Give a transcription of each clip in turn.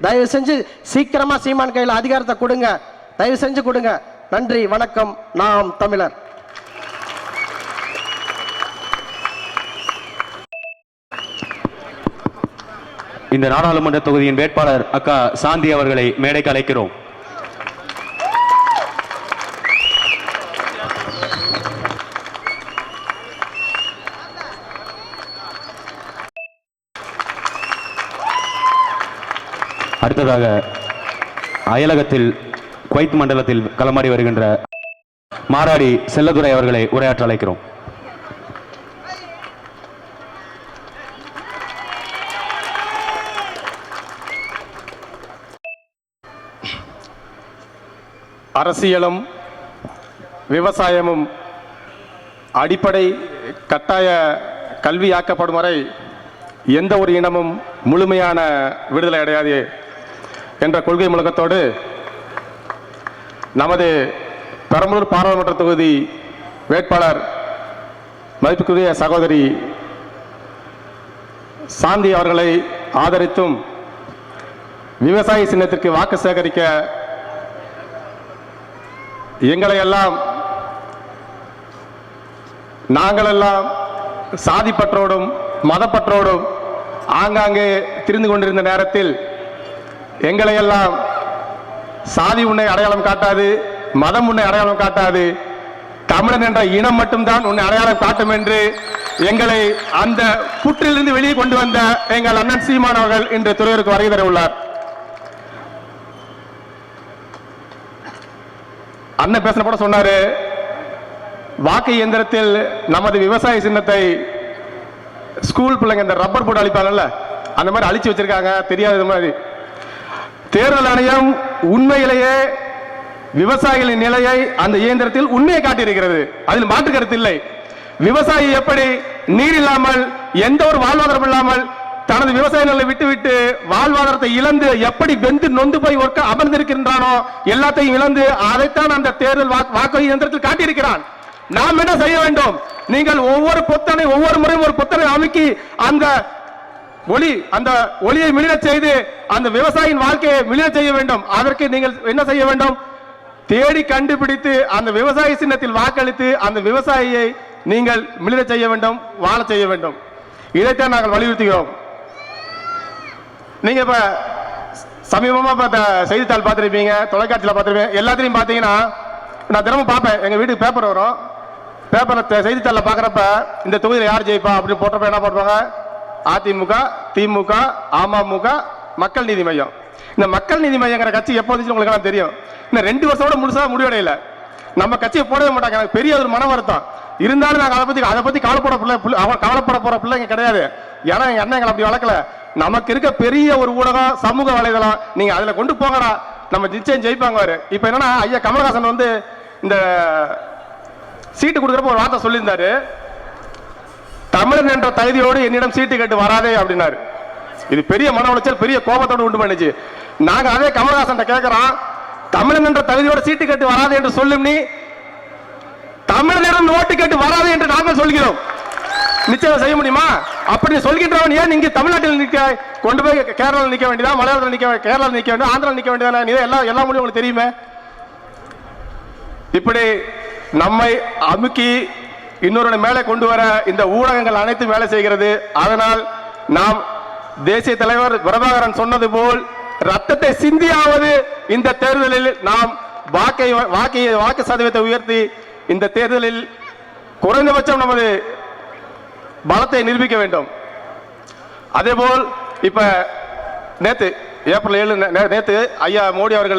தயவு செஞ்சு சீக்கிரமா சீமான் கையில் அதிகாரத்தை கொடுங்க. தயவு செஞ்சு கொடுங்க. நன்றி வணக்கம். நாம் தமிழர். இந்த நாடாளுமன்ற தொகுதியின் வேட்பாளர் அக்கா சாந்தி அவர்களை மேடைக்கு அழைக்கிறோம். அடுத்ததாக அயலகத்தில் குவைத் மண்டலத்தில் களமாடி வருகின்ற மாராடி செல்லதுரை அவர்களை உரையாற்ற அழைக்கிறோம். அரசியலும் விவசாயமும் அடிப்படை கட்டாய கல்வியாக்கப்படும் வரை எந்த ஒரு இனமும் முழுமையான விடுதலை அடையாது என்ற கொள்கை முழக்கத்தோடு நமது பெரம்பலூர் பாராளுமன்ற தொகுதி வேட்பாளர் மதிப்புக்குரிய சகோதரி சாந்தி அவர்களை ஆதரித்தும் விவசாய சின்னத்திற்கு வாக்கு சேகரிக்க எங்களை எல்லாம் நாங்களெல்லாம் சாதிப்பற்றோடும் மதப்பற்றோடும் ஆங்காங்கே திரிந்து கொண்டிருந்த நேரத்தில் எங்களை எல்லாம் சாதி உன்னை அடையாளம் காட்டாது மதம் உன்னை அடையாளம் காட்டாது தமிழன் என்ற இனம் மட்டும்தான் உன்னை அடையாளம் காட்டும் என்று எங்களை அந்த புற்றிலிருந்து வெளியே கொண்டு வந்த எங்கள் அண்ணன் சீமான் அவர்கள் இன்று துறையூருக்கு வருகை தர உள்ளார். அண்ணன் பேசின கூட சொன்னாரு வாக்கு இயந்திரத்தில் நமது விவசாய சின்னத்தை ஸ்கூல் பிள்ளைங்க இந்த ரப்பர் போட்டு அழிப்பாங்கல்ல அந்த மாதிரி அழிச்சு வச்சிருக்காங்க தெரியாத மாதிரி. தேர்தல் ஆணையம் உண்மையிலேயே விவசாயிகளின் நிலையை அந்த இயந்திரத்தில் உண்மையை காட்டியிருக்கிறது. அதில் மாற்று கருத்து இல்லை. விவசாயி எப்படி நீர் இல்லாமல் எந்த ஒரு வாழ்வாதாரம் இல்லாமல் தனது விவசாய நிலை விட்டுவிட்டு வாழ்வாதாரத்தை இழந்து எப்படி வெந்து நொந்து போய் ஒர்க்க அமர்ந்திருக்கின்றானோ எல்லாத்தையும் இழந்து அதைத்தான் அந்த தேர்தல் வாக்கு- வாக்கு இயந்திரத்தில் காட்டியிருக்கிறான். நாம் என்ன செய்ய வேண்டும்? நீங்கள் ஒவ்வொரு பொத்தனை ஒவ்வொரு முறையும் ஒரு பொத்தனை அமைக்கி அந்த ஒளி அந்த ஒளியை மிளிர செய்து அந்த விவசாயியின் வாழ்க்கையை மிளிர செய்ய வேண்டும். அதற்கு நீங்கள் என்ன செய்ய வேண்டும்? தேடி கண்டுபிடித்து அந்த விவசாய சின்னத்தில் வாக்களித்து அந்த விவசாயியை நீங்கள் மிளிர செய்ய வேண்டும் வாழ செய்ய வேண்டும். இதைத்தான் நாங்கள் வலியுறுத்துகிறோம். நீங்க இப்ப சமீபமா பார்த்த செய்தித்தாள் பார்த்துருப்பீங்க தொலைக்காட்சியில் பார்த்துருப்பீங்க எல்லாத்தையும் பார்த்தீங்கன்னா நான் தினமும் பார்ப்பேன். எங்கள் வீட்டுக்கு பேப்பர் வரும். பேப்பரை செய்தித்தாளில் பார்க்குறப்ப இந்த தொகுதியில் யார் ஜெயிப்பா அப்படின்னு போட்டப்ப என்ன போடுவாங்க அதிமுக திமுக அமமுக மக்கள் நீதி மையம். இந்த மக்கள் நீதி மையங்கிற கட்சி எப்போ உங்களுக்கு எல்லாம் தெரியும். இன்னும் ரெண்டு வருஷம் கூட முழுசா முடிவடையல. நம்ம கட்சியை போடவே மாட்டாங்க. எனக்கு பெரிய ஒரு மன வருத்தம். இருந்தாலும் நாங்கள் அதை பற்றி அதை பற்றி கவலைப்பட பிள்ளை அவன் கவலைப்பட போகிற பிள்ளைங்க கிடையாது. ஏன்னா எங்கள் அண்ணன் எங்களை அப்படி வளர்க்கல. நமக்கு இருக்க பெரிய ஒரு ஊடகம் சமூக வலைதளம் நீங்கள் அதில் கொண்டு போங்கடா. நம்ம நிச்சயம் ஜெயிப்பாங்க அவர். இப்போ என்னன்னா ஐயா கமலஹாசன் வந்து இந்த சீட்டு கொடுக்குறப்ப ஒரு வார்த்தை சொல்லியிருந்தாரு. தமிழன் என்ற தகுதியோடு என்னிடம் சீட்டு கேட்டு வராதே அப்படின்னாரு. இது பெரிய மன உளைச்சல் பெரிய கோபத்தோடு உண்டு பண்ணிச்சு. நாங்க அதே கமல்ஹாசன் கேட்கிறோம் தமிழன் என்ற தகுதியோட சீட்டு கேட்டு வராது என்று சொல்லும் நீ தமிழனிடம் ஓட்டு கேட்டு வராது என்று நாங்கள் சொல்கிறோம். நிச்சயம் செய்ய முடியுமா? அப்படி சொல்கின்றவன் ஏன் இங்கே தமிழ்நாட்டில் நிற்க கொண்டு போய் கேரளாவில் நிற்க வேண்டியதா மலையாளத்தில் நிற்க கேரளாவில் நிற்க வேண்டியது ஆந்திராவில் நிற்க வேண்டியதா எல்லா எல்லா மொழியும் உங்களுக்கு தெரியுமே? இப்படி நம்மை அமுக்கி இன்னொரு மேலே கொண்டு வர இந்த ஊடகங்கள் அனைத்தும் வேலை செய்கிறது. அதனால் நாம் தேசிய தலைவர் பிரபாகரன் சொன்னது போல் ரத்தத்தை சிந்தியாவது இந்த தேர்தலில் நாம் வாக்கை வாக்கை வாக்கு சதவீதத்தை உயர்த்தி இந்த தேர்தலில் குறைந்தபட்சம் நமது பலத்தை நிரூபிக்க வேண்டும். அதே போல் இப்ப நேத்து ஏப்ரல் ஏழு நே- நேத்து ஐயா மோடி அவர்கள்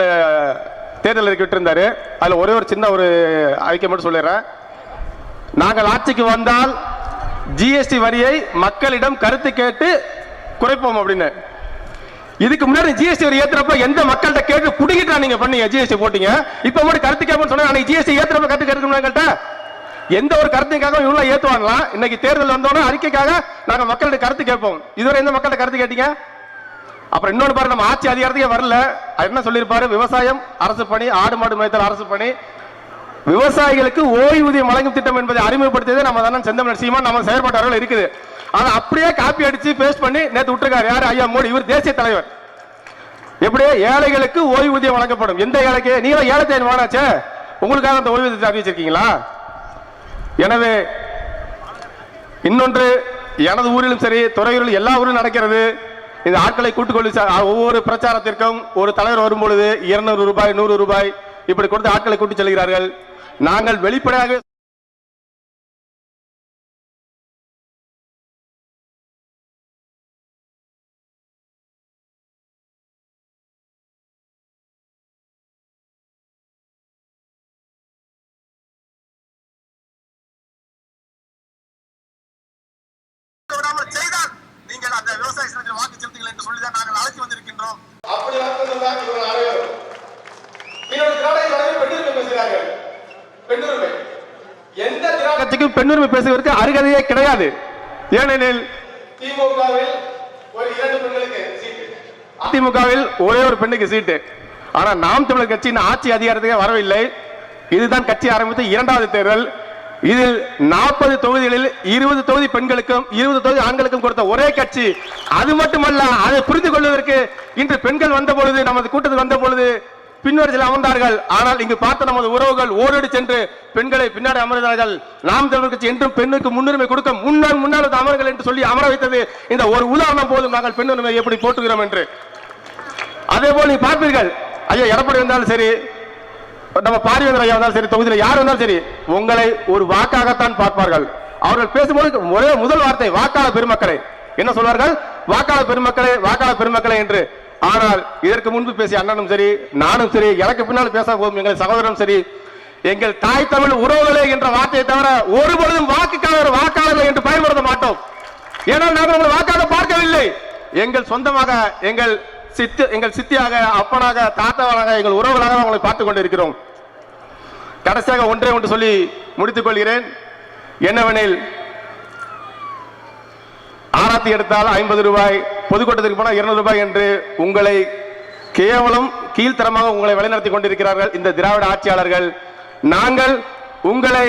தேர்தல் அறிக்கை விட்டிருந்தாரு. அதுல ஒரே ஒரு சின்ன ஒரு அறிக்கை மட்டும் சொல்லிடுறேன். நாங்கள் ஆட்சிக்கு வந்தால் ஜிஎஸ்டி வரியை மக்களிடம் கருத்து கேட்டு குறைப்போம் அப்படின்னு. இதுக்கு முன்னாடி ஜிஎஸ்டி வரி ஏத்துறப்ப எந்த மக்கள்கிட்ட கேட்டு குடிக்கிட்டா நீங்க பண்ணீங்க ஜிஎஸ்டி போட்டீங்க? இப்ப மட்டும் கருத்து கேட்போம்னு சொன்னா அன்னைக்கு ஜிஎஸ்டி ஏத்துறப்ப கருத்து கேட்கணும் எந்த ஒரு கருத்துக்காக இவ்வளவு ஏத்துவாங்களா? இன்னைக்கு தேர்தல் வந்தோடனே அறிக்கைக்காக நாங்க மக்கள்கிட்ட கருத்து கேட்போம். இதுவரை எந்த மக்கள்கிட்ட கருத்து கேட்டீங்க? அப்புறம் இன்னொரு பாரு நம்ம ஆட்சி அதிகாரத்துக்கே வரல. என்ன சொல்லியிருப்பாரு? விவசாயம் அரசு பணி ஆடு மாடு மேய்த்தல் அரசு பணி விவசாயிகளுக்கு ஓய்வூதியம் வழங்கும் திட்டம் என்பதை அறிமுகப்படுத்தியது நம்ம தானே செந்தமிழ் சீமான் நம்ம செயல்பாட்டாளர்கள் இருக்குது. அதை அப்படியே காப்பி அடிச்சு பேஸ்ட் பண்ணி நேற்று விட்டுருக்காரு. யார்? ஐயா மோடி. இவர் தேசிய தலைவர். எப்படியே ஏழைகளுக்கு ஓய்வூதியம் வழங்கப்படும். எந்த ஏழைக்கு? நீங்களும் ஏழை தேன் வானாச்சே உங்களுக்காக அந்த ஓய்வூதியத்தை அறிவிச்சிருக்கீங்களா எனவே இன்னொன்று எனது ஊரிலும் சரி துறையூரில் எல்லா ஊரிலும் நடக்கிறது. இந்த ஆட்களை கூட்டுக்கொள்ளி ஒவ்வொரு பிரச்சாரத்திற்கும் ஒரு தலைவர் வரும்பொழுது இருநூறு ரூபாய் நூறு ரூபாய் இப்படி கொடுத்து ஆட்களை கூட்டி செல்கிறார்கள். நாங்கள் வெளிப்படையாக விடாமல் செய்தால் நீங்கள் அந்த விவசாய வாக்கு செலுத்துங்கள் என்று சொல்லிதான் நாங்கள் அழைத்து வந்திருக்கின்றோம். அப்படி வந்ததுதான் இவர்கள் அனைவரும் இன்னொரு திராவிட கழகம் பெண்ணுரிமை பேசுவதற்கு அருகதையே கிடையாது. ஏனெனில் திமுகவில் ஒரு இரண்டு பெண்களுக்கு சீட்டு. அதிமுகவில் ஒரே ஒரு பெண்ணுக்கு சீட்டு. ஆனா நாம் தமிழர் கட்சியின் ஆட்சி அதிகாரத்துக்கு வரவில்லை. இதுதான் கட்சி ஆரம்பித்த இரண்டாவது தேர்தல். இதில் நாற்பது தொகுதிகளில் இருபது தொகுதி பெண்களுக்கும் இருபது தொகுதி ஆண்களுக்கும் கொடுத்த ஒரே கட்சி. அது மட்டுமல்ல அதை புரிந்து கொள்வதற்கு இன்று பெண்கள் வந்த பொழுது நமது கூட்டத்துக்கு வந்த பொழுது பின்வரிசையில் அமர்ந்தார்கள். ஆனால் இங்கு பார்த்த நமது உறவுகள் ஓடோடி சென்று பெண்களை பின்னாடி அமர்ந்தார்கள். நாம் தமிழர் கட்சி என்றும் பெண்ணுக்கு முன்னுரிமை கொடுக்க முன்னால் முன்னால் அமர்கள் என்று சொல்லி அமர வைத்தது. இந்த ஒரு உதாரணம் போதும் நாங்கள் பெண்ணுரிமை எப்படி போட்டுகிறோம் என்று. அதே போல் நீ பார்ப்பீர்கள். ஐயா எடப்பாடி வந்தாலும் சரி நம்ம பாரிவேந்தர் ஐயா வந்தாலும் சரி தொகுதியில் யார் வந்தாலும் சரி உங்களை ஒரு வாக்காகத்தான் பார்ப்பார்கள். அவர்கள் பேசும்போது ஒரே முதல் வார்த்தை வாக்காளர் பெருமக்களை. என்ன சொல்வார்கள்? வாக்காளர் பெருமக்களே வாக்காளர் பெருமக்களே என்று. ஆனால் இதற்கு முன்பு பேசிய அண்ணனும் சரி நானும் சரி எனக்கு பின்னால் பேச போகும் எங்கள் சகோதரனும் சரி எங்கள் தாய் தமிழ் உறவுகளே என்ற வார்த்தையை தவிர ஒருபொழுதும் ஒரு வாக்காளர்கள் என்று பயன்படுத்த மாட்டோம். ஏனால் நாங்கள் உங்களை வாக்காக பார்க்கவில்லை. எங்கள் சொந்தமாக எங்கள் சித்து எங்கள் சித்தியாக அப்பனாக தாத்தாவாக எங்கள் உறவுகளாக உங்களை பார்த்துக் கொண்டிருக்கிறோம். கடைசியாக ஒன்றே ஒன்று சொல்லி முடித்துக் கொள்கிறேன். என்னவெனில் ஆராத்தி எடுத்தால் ஐம்பது ரூபாய் பொதுக்கூட்டத்திற்கு போனால் இருநூறு ரூபாய் என்று உங்களை கேவலம் கீழ்த்தரமாக உங்களை வழிநடத்தி கொண்டிருக்கிறார்கள் இந்த திராவிட ஆட்சியாளர்கள். நாங்கள் உங்களை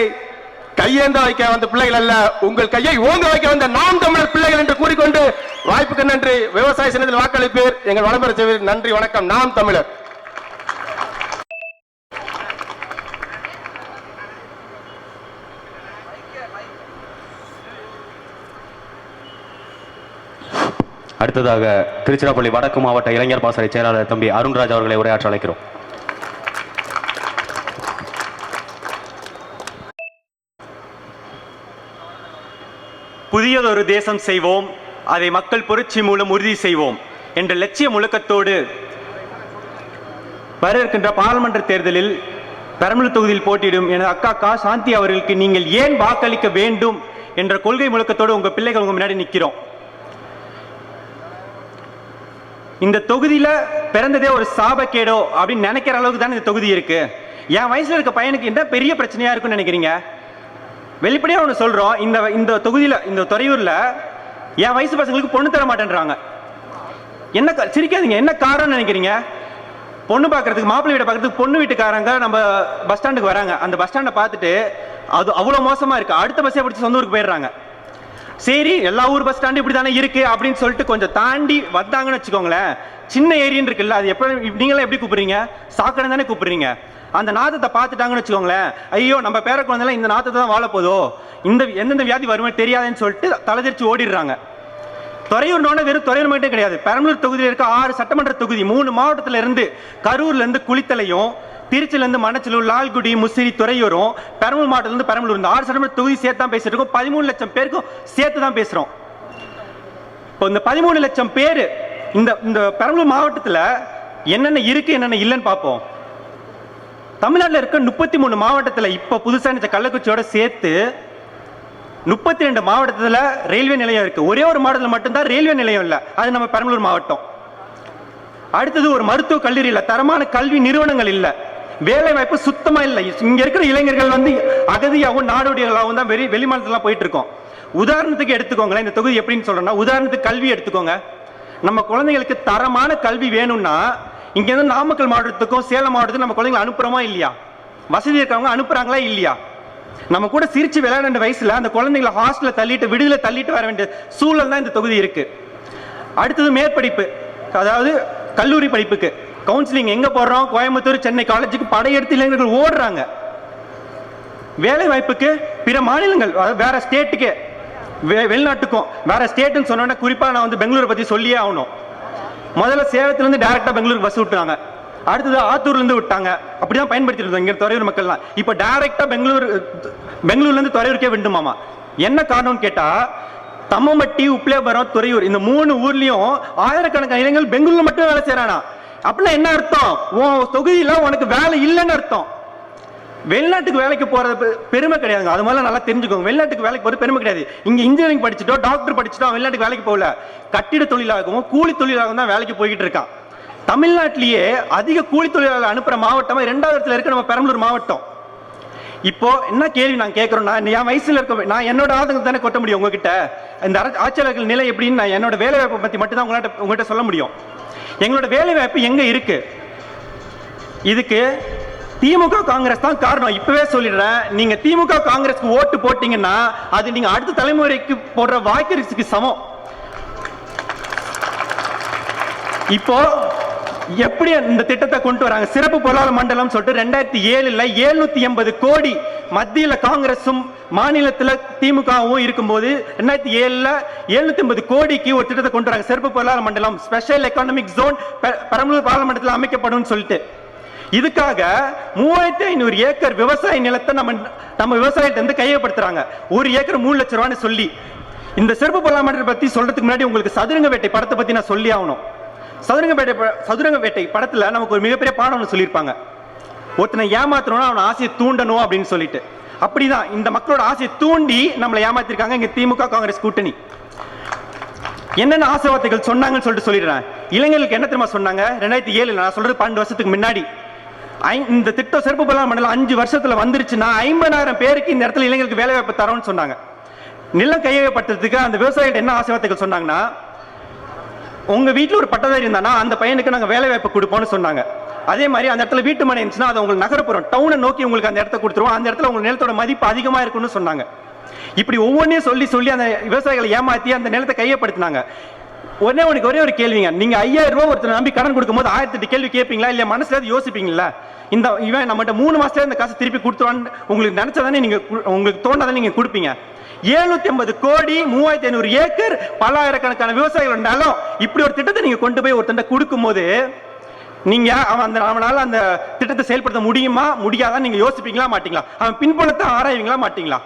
கையேந்த வைக்க வந்த பிள்ளைகள் அல்ல உங்கள் கையை ஓங்க வைக்க வந்த நாம் தமிழர் பிள்ளைகள் என்று கூறிக்கொண்டு வாய்ப்புக்கு நன்றி. விவசாய சின்னத்தில் வாக்களிப்பீர். எங்கள் வளம்பெற நன்றி வணக்கம். நாம் தமிழர். அடுத்ததாக திருச்சிராப்பள்ளி வடக்கு மாவட்ட இளைஞர் பாசறை செயலாளர் தம்பி அருண்ராஜ் அவர்களை உரையாற்ற அழைக்கிறோம். புதியதொரு தேசம் செய்வோம் அதை மக்கள் புரட்சி மூலம் உறுதி செய்வோம் என்ற லட்சிய முழக்கத்தோடு வர இருக்கின்ற பாராளுமன்ற தேர்தலில் பெரம்பலூர் தொகுதியில் போட்டியிடும் எனது அக்கா கா சாந்தி அவர்களுக்கு நீங்கள் ஏன் வாக்களிக்க வேண்டும் என்ற கொள்கை முழக்கத்தோடு உங்க பிள்ளைகள் உங்க முன்னாடி நிற்கிறோம் இந்த தொகுதியில் பிறந்ததே ஒரு சாபக்கேடோ அப்படின்னு நினைக்கிற அளவுக்கு தான் இந்த தொகுதி இருக்கு. என் வயசில் இருக்க பையனுக்கு என்ன பெரிய பிரச்சனையா இருக்குன்னு நினைக்கிறீங்க? வெளிப்படையாக ஒன்று சொல்கிறோம் இந்த இந்த தொகுதியில் இந்த துறையூரில் என் வயசு பசங்களுக்கு பொண்ணு தர மாட்டேன்றாங்க. என்ன சிரிக்காதீங்க. என்ன காரணம்னு நினைக்கிறீங்க? பொண்ணு பார்க்கறதுக்கு மாப்பிள்ளை வீட்டை பார்க்கறதுக்கு பொண்ணு வீட்டுக்காரங்க நம்ம பஸ் ஸ்டாண்டுக்கு வராங்க. அந்த பஸ் ஸ்டாண்டை பார்த்துட்டு அது அவ்வளோ மோசமாக இருக்குது அடுத்த பஸ்ஸே பிடிச்சி சொந்த ஊருக்கு போயிடுறாங்க. சரி எல்லா ஊர் பஸ் ஸ்டாண்டும் இப்படி தானே இருக்கு அப்படின்னு சொல்லிட்டு கொஞ்சம் தாண்டி வந்தாங்கன்னு வச்சுக்கோங்களேன். சின்ன ஏரின்னு இருக்குல்ல அது எப்போ நீங்களாம் எப்படி கூப்பிடுறீங்க? சாக்கடை தானே கூப்பிடுறீங்க. அந்த நாதத்தை பார்த்துட்டாங்கன்னு வச்சுக்கோங்களேன். ஐயோ நம்ம பேர குழந்தைலாம் இந்த நாத்தத்தை தான் வாழ போதோ? இந்த எந்தெந்த வியாதி வருமே தெரியாதுன்னு சொல்லிட்டு தலைதிரிச்சு ஓடிடுறாங்க. துறையூர்னோட வெறும் துறையூர் மட்டும் கிடையாது. பெரம்பலூர் தொகுதியில் இருக்க ஆறு சட்டமன்ற தொகுதி மூணு மாவட்டத்தில் இருந்து கரூர்லேருந்து குளித்தலையும் திருச்சிலேருந்து மணச்சலூர் லால்குடி முசிறி துறையூரும் பெரம்பலூர் மாவட்டத்துலேருந்து பெரம்பலூர் இந்த ஆறு சட்டமன்ற தொகுதி சேர்த்து தான் பேசிட்டு இருக்கோம். பதிமூணு லட்சம் பேருக்கும் சேர்த்து தான் பேசுகிறோம் இப்போ இந்த பதிமூணு லட்சம் பேர் இந்த இந்த பெரம்பலூர் மாவட்டத்தில் என்னென்ன இருக்குது என்னென்ன இல்லைன்னு பார்ப்போம். தமிழ்நாட்டில் இருக்க முப்பத்தி மூணு மாவட்டத்தில் இப்போ புதுசாக நினைச்ச கள்ளக்குச்சியோட சேர்த்து முப்பத்தி ரெண்டு மாவட்டத்தில் ரயில்வே நிலையம் இருக்குது ஒரே ஒரு மாவட்டத்தில் மட்டும்தான் ரயில்வே நிலையம் இல்லை. அது நம்ம பெரம்பலூர் மாவட்டம். அடுத்தது ஒரு மருத்துவ கல்லூரி இல்லை. தரமான கல்வி நிறுவனங்கள் இல்லை. வேலை வாய்ப்பு சுத்தமா இல்லை. இங்க இருக்கிற இளைஞர்கள் வந்து அகதியாகவும் நாடோடிகளாகவும் தான் வெளி வெளிமாநிலத்துலாம் போயிட்டு இருக்கோம் உதாரணத்துக்கு எடுத்துக்கோங்களேன் இந்த தொகுதி எப்படின்னு சொல்றேன்னா உதாரணத்துக்கு கல்வி எடுத்துக்கோங்க. நம்ம குழந்தைகளுக்கு தரமான கல்வி வேணும்னா இங்க இருந்து நாமக்கல் மாவட்டத்துக்கும் சேலம் மாவட்டத்துக்கும் நம்ம குழந்தைங்களை அனுப்புகிறோமா இல்லையா? வசதி இருக்கவங்க அனுப்புறாங்களா இல்லையா? நம்ம கூட சிரிச்சு விளையாட வயசுல அந்த குழந்தைங்களை ஹாஸ்டல்ல தள்ளிட்டு விடுதலை தள்ளிட்டு வர வேண்டிய சூழல் தான் இந்த தொகுதி இருக்கு. அடுத்தது மேற்படிப்பு. அதாவது கல்லூரி படிப்புக்கு. கவுன்சிலிங் எங்க போடுறோம் கோயம்புத்தூர் சென்னை காலேஜுக்கு படையெடுத்து இளைஞர்கள் ஓடுறாங்க. வேலை வாய்ப்புக்கு பிற மாநிலங்கள் அதாவது வேற ஸ்டேட்டுக்கு வெளிநாட்டுக்கும் வேற ஸ்டேட்டுன்னு சொன்னோன்னே குறிப்பாக நான் வந்து பெங்களூரை பற்றி சொல்லியே ஆகணும். முதல்ல சேலத்துலேருந்து டேரெக்டாக பெங்களூருக்கு பஸ் விட்டாங்க அடுத்தது ஆத்தூர்லேருந்து விட்டாங்க. அப்படி தான் பயன்படுத்திட்டு இருந்தோம். இங்கே துறையூர் மக்கள்லாம். இப்போ டேரெக்டாக பெங்களூர் பெங்களூர்லேருந்து துறையூருக்கே விண்டுமாமா என்ன காரணம்னு கேட்டால் தம்மம்பட்டி உப்ளேபுரம் துறையூர் இந்த மூணு ஊர்லேயும் ஆயிரக்கணக்கான இளைஞர்கள் பெங்களூர்ல மட்டும் வேலை செய்கிறானா அப்படின்னா என்ன அர்த்தம்? உன் தொகுதியில் உனக்கு வேலை இல்லைன்னு அர்த்தம். வெளிநாட்டுக்கு வேலைக்கு போறது பெருமை கிடையாதுங்க. அது மாதிரிலாம் நல்லா தெரிஞ்சுக்கோங்க. வெளிநாட்டுக்கு வேலைக்கு போறது பெருமை கிடையாது. இங்க இன்ஜினியரிங் படிச்சுட்டோ டாக்டர் படிச்சுட்டோ வெளிநாட்டுக்கு வேலைக்கு போகல. கட்டிட தொழிலாகவும் கூலி தொழிலாகவும் தான் வேலைக்கு போய்கிட்டு இருக்கான். தமிழ்நாட்டிலேயே அதிக கூலி தொழிலாளர் அனுப்புற மாவட்டமா இரண்டாவது இடத்துல இருக்க நம்ம பெரம்பலூர் மாவட்டம். இப்போ என்ன கேள்வி நான் கேட்கறேன்னா என் வயசுல இருக்க நான் என்னோட ஆதங்கம் தானே கொட்ட முடியும் உங்ககிட்ட? இந்த ஆட்சியாளர்கள் நிலை எப்படின்னு நான் என்னோட வேலை வாய்ப்பை பத்தி மட்டும் தான் உங்கள்கிட்ட உங்கள்கிட்ட சொல்ல முடியும். எங்களோட வேலை வாய்ப்பு எங்க இருக்கு? இதுக்கு திமுக காங்கிரஸ் தான் காரணம். இப்பவே சொல்லிடுறேன். நீங்க திமுக காங்கிரஸ்க்கு ஓட்டு போட்டீங்கன்னா அது நீங்க அடுத்த தலைமுறைக்கு போடுற வாய்க்கரிசுக்கு சமம். இப்போ எப்படி இந்த திட்டத்தை கொண்டு வராங்க? சிறப்பு பொருளாதார மண்டலம் சொல்லிட்டு ரெண்டாயிரத்தி ஏழுல எழுநூத்தி எண்பது கோடி மத்தியில் காங்கிரஸும் மாநிலத்தில் திமுகவும் இருக்கும்போது ரெண்டாயிரத்தி ஏழில் எழுநூத்தி ஐம்பது கோடிக்கு ஒரு திட்டத்தை கொண்டு வராங்க. சிறப்பு பொருளாதார மண்டலம் ஸ்பெஷல் எக்கானமிக் ஜோன் பெரம்பலூர் பாராளுமன்றத்தில் அமைக்கப்படும் சொல்லிட்டு. இதுக்காக மூவாயிரத்தி ஐநூறு ஏக்கர் விவசாய நிலத்தை நம்ம நம்ம விவசாயத்தை வந்து கையப்படுத்துறாங்க ஒரு ஏக்கர் மூணு லட்ச ரூபான்னு சொல்லி. இந்த சிறப்பு பொருளாதார பத்தி சொல்றதுக்கு முன்னாடி உங்களுக்கு சதுரங்க வேட்டை படத்தை பத்தி நான் சொல்லி ஆகணும். சதுரங்க வேட்டை சதுரங்க வேட்டை படத்துல நமக்கு ஒரு மிகப்பெரிய பாடம் சொல்லியிருப்பாங்க. ஒருத்தனை ஏமாத்தணும்னா அவன் ஆசையை தூண்டணும் அப்படின்னு சொல்லிட்டு. அப்படிதான் இந்த மக்களோட ஆசையை தூண்டி நம்மளை ஏமாத்திருக்காங்க இங்க திமுக காங்கிரஸ் கூட்டணி. என்னென்ன ஆசை வார்த்தைகள் சொன்னாங்கன்னு சொல்லிட்டு சொல்லிடுறேன். இளைஞர்களுக்கு என்ன தெரியுமா சொன்னாங்க? ரெண்டாயிரத்தி ஏழு நான் சொல்றது பன்னெண்டு வருஷத்துக்கு முன்னாடி. ஐ- இந்த திட்டம் சிறப்பு பலன் மண்டலம் அஞ்சு வருஷத்துல வந்துருச்சுன்னா ஐம்பதாயிரம் பேருக்கு இந்த இடத்துல இளைஞர்களுக்கு வேலை வாய்ப்பு தரோம்னு சொன்னாங்க. நிலம் கையகப்படுத்துறதுக்கு அந்த விவசாயிகிட்ட என்ன ஆசை வார்த்தைகள் சொன்னாங்கன்னா உங்க வீட்டில் ஒரு பட்டதாரி இருந்தானா அந்த பையனுக்கு நாங்கள் வேலை வாய்ப்பு கொடுப்போம்னு சொன்னாங்க. அதே மாதிரி அந்த இடத்துல வீட்டு மனை இருந்துச்சுன்னா அது உங்களுக்கு நகரப்புறம் டவுனை நோக்கி உங்களுக்கு அந்த இடத்த கொடுத்துருவோம் அந்த இடத்துல உங்கள் நிலத்தோட மதிப்பு அதிகமாக இருக்கும்னு சொன்னாங்க. இப்படி ஒவ்வொன்றையும் சொல்லி சொல்லி அந்த விவசாயிகளை ஏமாற்றி அந்த நிலத்தை கையப்படுத்தினாங்க. ஒரே உனக்கு ஒரே ஒரு கேள்விங்க. நீங்க ஐயாயிரம் ரூபாய் ஒருத்தர் நம்பி கடன் கொடுக்கும்போது ஆயிரத்தி எட்டு கேள்வி கேட்பீங்களா இல்ல மனசுல அது யோசிப்பீங்களா? இந்த இவன் நம்மகிட்ட மூணு மாசத்துல இந்த காசு திருப்பி கொடுத்துருவான்னு உங்களுக்கு நினைச்சதானே நீங்க உங்களுக்கு தோணாதானே நீங்க கொடுப்பீங்க? எழுநூத்தி ஐம்பது கோடி மூவாயிரத்தி ஐநூறு ஏக்கர் பல்லாயிரக்கணக்கான விவசாயிகள் நிலம் இப்படி ஒரு திட்டத்தை நீங்க கொண்டு போய் ஒருத்தன் கொடுக்கும்போது நீங்க அவன் அந்த அவனால அந்த திட்டத்தை செயல்படுத்த முடியுமா? முடியாதான் நீங்க யோசிப்பீங்களா மாட்டீங்களா? அவன் பின்புலத்தை ஆராய்வீங்களா மாட்டீங்களா?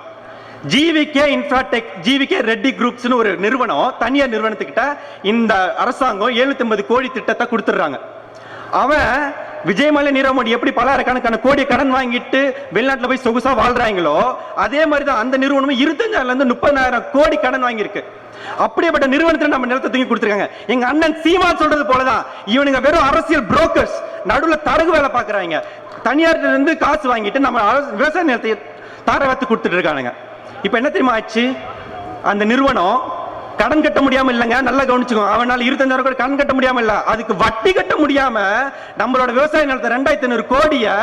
ஜிவிகே இன்ஃப்ராடெக் ஜிவிகே ரெட்டி குரூப்ஸ்னு ஒரு நிறுவனம் தனியார் நிறுவனத்துக்கிட்ட இந்த அரசாங்கம் 750 கோடி திட்டத்தை கொடுத்துட்றாங்க. அவன் விஜயமலை நீரவ் மோடி எப்படி பலாயிரக்கணக்கான கோடி கடன் வாங்கிட்டு வெளிநாட்டில் போய் சொகுசா வாழ்றாங்களோ அதே மாதிரி தான் அந்த நிறுவனமும் இருபத்தஞ்சாயிரம் இருந்து முப்பதாயிரம் கோடி கடன் வாங்கியிருக்கு. அப்படியேப்பட்ட நிறுவனத்தில் நம்ம நிலத்தை தூக்கி கொடுத்துருக்காங்க. எங்க அண்ணன் சீமா சொல்றது போலதான். இவனுங்க வெறும் அரசியல் புரோக்கர்ஸ் நடுவில் தரகு வேலை பார்க்குறாங்க. தனியார்ல இருந்து காசு வாங்கிட்டு நம்ம அரசு- விவசாய நிலத்தை தார வைத்து கொடுத்துட்டு இருக்கானுங்க. இப்போ என்ன தெரியுமா ஆச்சு? அந்த நிறுவனம் கடன் கட்ட முடியாம இல்லைங்க. நல்லா கவனிச்சுக்கோ. அவனால இருபத்தஞ்சாயிரம் கோடி கடன் கட்ட முடியாம இல்ல. அதுக்கு வட்டி கட்ட முடியாம நம்மளோட விவசாய நிலத்தை ரெண்டாயிரத்தி ஐநூறு கோடிய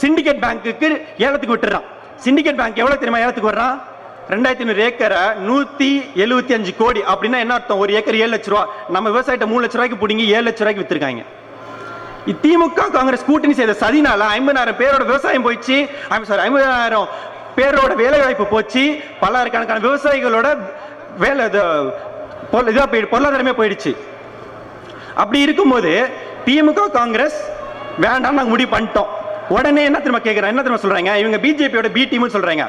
சிண்டிகேட் பேங்க்குக்கு ஏலத்துக்கு விட்டுறான். சிண்டிகேட் பேங்க் எவ்வளவு தெரியுமா ஏலத்துக்கு வர்றான்? ரெண்டாயிரத்தி ஐநூறு ஏக்கரை நூத்தி எழுபத்தி அஞ்சு கோடி. அப்படின்னா என்ன அர்த்தம்? ஒரு ஏக்கர் ஏழு லட்ச ரூபா. நம்ம விவசாயிட்ட மூணு லட்ச ரூபாய்க்கு பிடிங்கி ஏழு லட்ச ரூபாய்க்கு வித்திருக்காங்க. திமுக காங்கிரஸ் கூட்டணி செய்த சதினால ஐம்பதாயிரம் பேரோட விவசாயம் போயிடுச்சு. சாரி ஐம்பதாயிரம் பேரோட வேலை வாய்ப்பு போச்சு. பல்லாயிரக்கணக்கான விவசாயிகளோட வேலை இது, பொருள் இதாக போயிடு பொருளாதாரமே போயிடுச்சு. அப்படி இருக்கும்போது திமுக காங்கிரஸ் வேண்டாம் நாங்கள் முடிவு பண்ணிட்டோம். உடனே என்ன திரும்ப கேட்குறேன் என்ன திரும்ப சொல்கிறாங்க இவங்க பிஜேபியோட பி டீம்னு சொல்கிறாங்க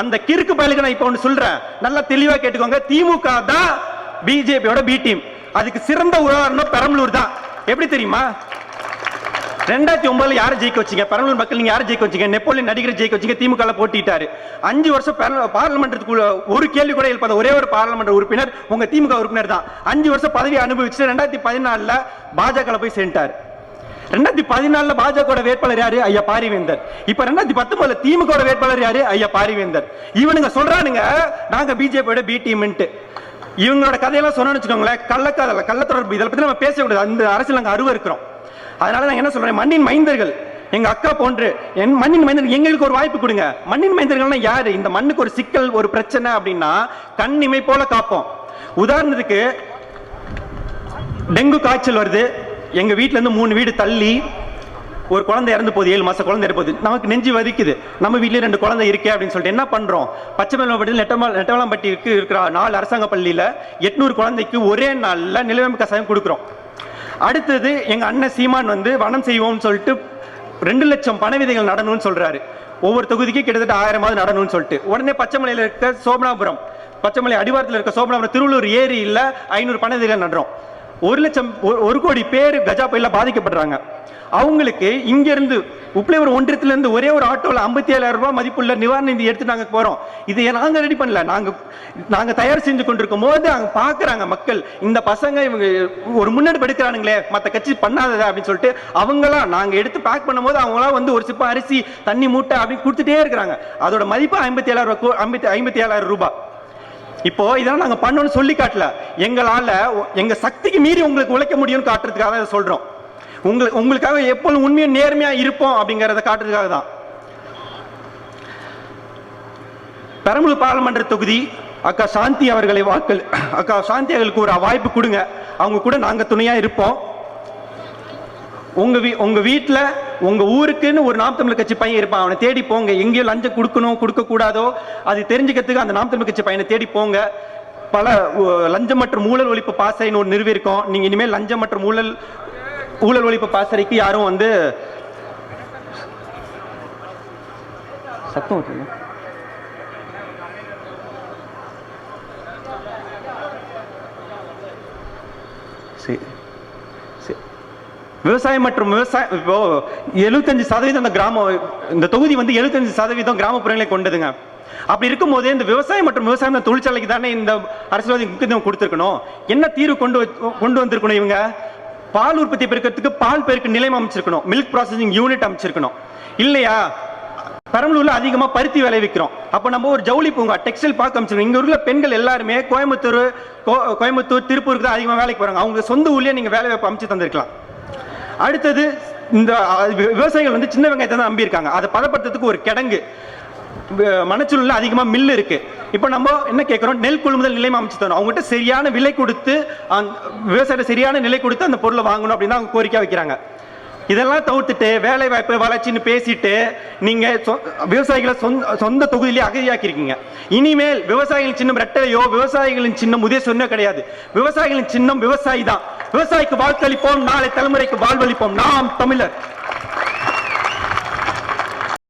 அந்த கிறுக்கு பயலுக்கு நான் இப்போ ஒன்று சொல்கிறேன் நல்லா தெளிவாக கேட்டுக்கோங்க. திமுக தான் பிஜேபியோட பி டீம் அதுக்கு சிறந்த உதாரணம் பெரம்பலூர் தான். எப்படி தெரியுமா? ரெண்டாயிரத்தி ஒன்பதுல யாரை ஜெயிக்க வச்சீங்க? பெரம்பலூர் மக்கள் நீங்க யாரை ஜெயிக்க வச்சீங்க? நெப்போலியன் நடிகர் ஜெயிக்க வச்சீங்க? திமுக போட்டிட்டாரு அஞ்சு வருஷம் பெர- பார்லிமெண்ட்டுக்குள்ள ஒரு கேள்வி கூட எழுப்பாத ஒரே ஒரு பாராளுமன்ற உறுப்பினர் உங்க திமுக உறுப்பினர் தான். அஞ்சு வருஷம் பதவி அனுபவிச்சு ரெண்டாயிரத்தி பதினாலுல பாஜக போய் சேர்ந்துட்டாரு. ரெண்டாயிரத்தி பதினாலுல பாஜக வேட்பாளர் யாரு? ஐயா பாரிவேந்தர். இப்ப ரெண்டாயிரத்தி பத்தொன்பதுல திமுக வேட்பாளர் யாரு? ஐயா பாரிவேந்தர். இவனுங்க சொல்றானுங்க நாங்க பிஜேபியோட பி டீம்ன்ட்டு இவங்களோட கதையெல்லாம் சொன்னு வச்சுக்கோங்களேன் கள்ளக்காதல கள்ளத்தொடர்பு இதை பத்தி நம்ம பேசக்கூடாது அந்த அரசியல் நாங்கள் அருவ இருக்கிறோம் அதனால நான் என்ன சொல்றேன்? மண்ணின் மைந்தர்கள். எங்க அக்கா போன்று என் மண்ணின் மைந்தர்கள் எங்களுக்கு ஒரு வாய்ப்பு கொடுங்க. மண்ணின் மைந்தர்கள்னா யாரு? இந்த மண்ணுக்கு ஒரு சிக்கல் ஒரு பிரச்சனை அப்படின்னா கண் இமை போல காப்போம். உதாரணத்துக்கு டெங்கு காய்ச்சல் வருது. எங்க வீட்டுல இருந்து மூணு வீடு தள்ளி ஒரு குழந்தை இறந்து போகுது ஏழு மாசம் குழந்தை இறந்து போகுது. நமக்கு நெஞ்சு வதிக்குது நம்ம வீட்டிலே ரெண்டு குழந்தை இருக்கே அப்படின்னு சொல்லிட்டு என்ன பண்றோம்? பச்சைமலைப்பட்டியில் நெட்டமா நெட்டவளம்பட்டிக்கு இருக்கிற நாலு அரசாங்க பள்ளியில எட்நூறு குழந்தைக்கு ஒரே நாளில் நிலவேம்பு கசாயம் கொடுக்குறோம். அடுத்தது எங்க அண்ணன் சீமான் வந்து வனம் செய்வோம்னு சொல்லிட்டு ரெண்டு லட்சம் பண விதைகள் நடணும்னு சொல்றாரு. ஒவ்வொரு தொகுதிக்கும் கிட்டத்தட்ட ஆயிரமாவது நடணும்னு சொல்லிட்டு. உடனே பச்சைமலையில் இருக்க சோமனாபுரம் பச்சைமலை அடிவாரத்தில் இருக்க சோமனாபுரம் திருவள்ளூர் ஏரியில் ஐநூறு பண விதைகள் நடுறோம். ஒரு லட்சம் ஒரு- ஒரு கோடி பேர் கஜா புயலில் பாதிக்கப்படுறாங்க. அவங்களுக்கு இங்கேருந்து இருந்து உப்பிளையூர் ஒரே ஒரு ஆட்டோவில் ஐம்பத்தி ஏழாயிரம் ரூபாய் மதிப்புள்ள நிவாரண நிதி எடுத்து நாங்கள் போகிறோம் இதை நாங்கள் ரெடி பண்ணல. நாங்கள் நாங்கள் தயார் செஞ்சு கொண்டிருக்கும் போது அங்கே பார்க்குறாங்க மக்கள் இந்த பசங்க இவங்க ஒரு முன்னெடுப்பு எடுக்கிறானுங்களே மற்ற கட்சி பண்ணாததா அப்படின்னு சொல்லிட்டு அவங்களாம் நாங்கள் எடுத்து பேக் பண்ணும்போது அவங்களாம் வந்து ஒரு சிப்பம் அரிசி தண்ணி மூட்டை அப்படின்னு கொடுத்துட்டே இருக்கிறாங்க. அதோட மதிப்பு ஐம்பத்தி ஏழாயிரம் ரூபாய் ஐம்பத்தி ஐம்பத்தி ஏழாயிரம் ரூபாய் இப்போ இதெல்லாம் நாங்கள் பண்ணோன்னு சொல்லி காட்டல. எங்களால் எங்கள் சக்திக்கு மீறி உங்களுக்கு உழைக்க முடியும்னு காட்டுறதுக்காக தான் சொல்கிறோம் சொல்றோம். உங்களுக்கு உங்களுக்காக எப்பொழுதும் உண்மையும் நேர்மையா இருப்போம் அப்படிங்கறத காட்டுறதுக்காக தான். பெரம்பலூர் பாராளுமன்ற தொகுதி அக்கா சாந்தி அவர்களை வாக்கள் அக்கா சாந்தி அவர்களுக்கு ஒரு வாய்ப்பு கொடுங்க. அவங்க கூட நாங்க துணையா இருப்போம். உங்க வீ உங்க வீட்டில் உங்க ஊருக்குன்னு ஒரு நாம் தமிழ் கட்சி பையன் இருப்பான். அவனை தேடி போங்க. எங்கேயும் லஞ்சம் கொடுக்கணும் கொடுக்க கூடாதோ அது தெரிஞ்சுக்கிறதுக்கு அந்த நாம் தமிழ் கட்சி பையனை தேடி போங்க. பல லஞ்சம் மற்றும் ஊழல் ஒழிப்பு பாசைன்னு ஒரு நிறுவிருக்கோம் நீங்க இனிமேல் லஞ்சம் மற்றும் ஊழல் ஊழல் ஒழிப்பு பாசறைக்கு யாரும் வந்து சத்தம் சரி. சரி. விவசாயம் மற்றும் விவசாயம் இப்போ எழுபத்தஞ்சு சதவீதம் அந்த கிராமம் இந்த தொகுதி வந்து எழுபத்தஞ்சு சதவீதம் கிராமப்புறங்களை கொண்டதுங்க. அப்படி இருக்கும்போது இந்த விவசாயம் மற்றும் விவசாயம் தொழிற்சாலைக்கு தானே இந்த அரசியல்வாதி முக்கியத்துவம் கொடுத்துருக்கணும்? என்ன தீர்வு கொண்டு வ- கொண்டு வந்திருக்கணும் இவங்க? பால் உற்பத்தி பெருக்கிறதுக்கு பால் பெருக்கு நிலையம் அமைச்சிருக்கணும். மில்க் ப்ராசஸிங் யூனிட் அமைச்சிருக்கணும். இல்லையா? பெரம்பலூர்ல அதிகமா பருத்தி விளைவிக்கிறோம் அப்போ நம்ம ஒரு ஜவுளி பூங்கா டெக்ஸ்டைல் பார்க்க அமைச்சிருக்கோம். இங்க உள்ள பெண்கள் எல்லாருமே கோயம்புத்தூர் கோ- கோயம்புத்தூர் திருப்பூருக்கு தான் அதிகமாக வேலைக்கு போறாங்க. அவங்க சொந்த ஊர்லயே நீங்க வேலை வாய்ப்பு அமைச்சு தந்திருக்கலாம். அடுத்தது இந்த வி- விவசாயிகள் வந்து சின்ன வெங்காயத்தை தான் நம்பியிருக்காங்க. அதை பதப்படுத்துறதுக்கு ஒரு கிடங்கு. மனச்சூழலில் அதிகமாக அதிகமா மில் இருக்கு. இப்போ நம்ம என்ன கேட்குறோம் நெல் கொள்முதல் நிலையம் அமைச்சு தரணும். அவங்ககிட்ட சரியான விலை கொடுத்து அந்த விவசாயிட்ட சரியான நிலை கொடுத்து அந்த பொருளை வாங்கணும் அப்படின்னு அவங்க கோரிக்கை வைக்கிறாங்க. இதெல்லாம் தவிர்த்துட்டு வேலை வாய்ப்பு வளர்ச்சின்னு பேசிட்டு நீங்க சொ- விவசாயிகளை சொந்த சொந்த தொகுதியிலே அகதியாக்கியிருக்கீங்க. இனிமேல் விவசாயிகள் சின்னம் ரெட்டையோ விவசாயிகளின் சின்னம் உதய சொன்னோ கிடையாது. விவசாயிகளின் சின்னம் விவசாயி தான். விவசாயிக்கு வாழ்த்தளிப்போம் நாளை தலைமுறைக்கு வாழ்வளிப்போம். நாம் தமிழர்.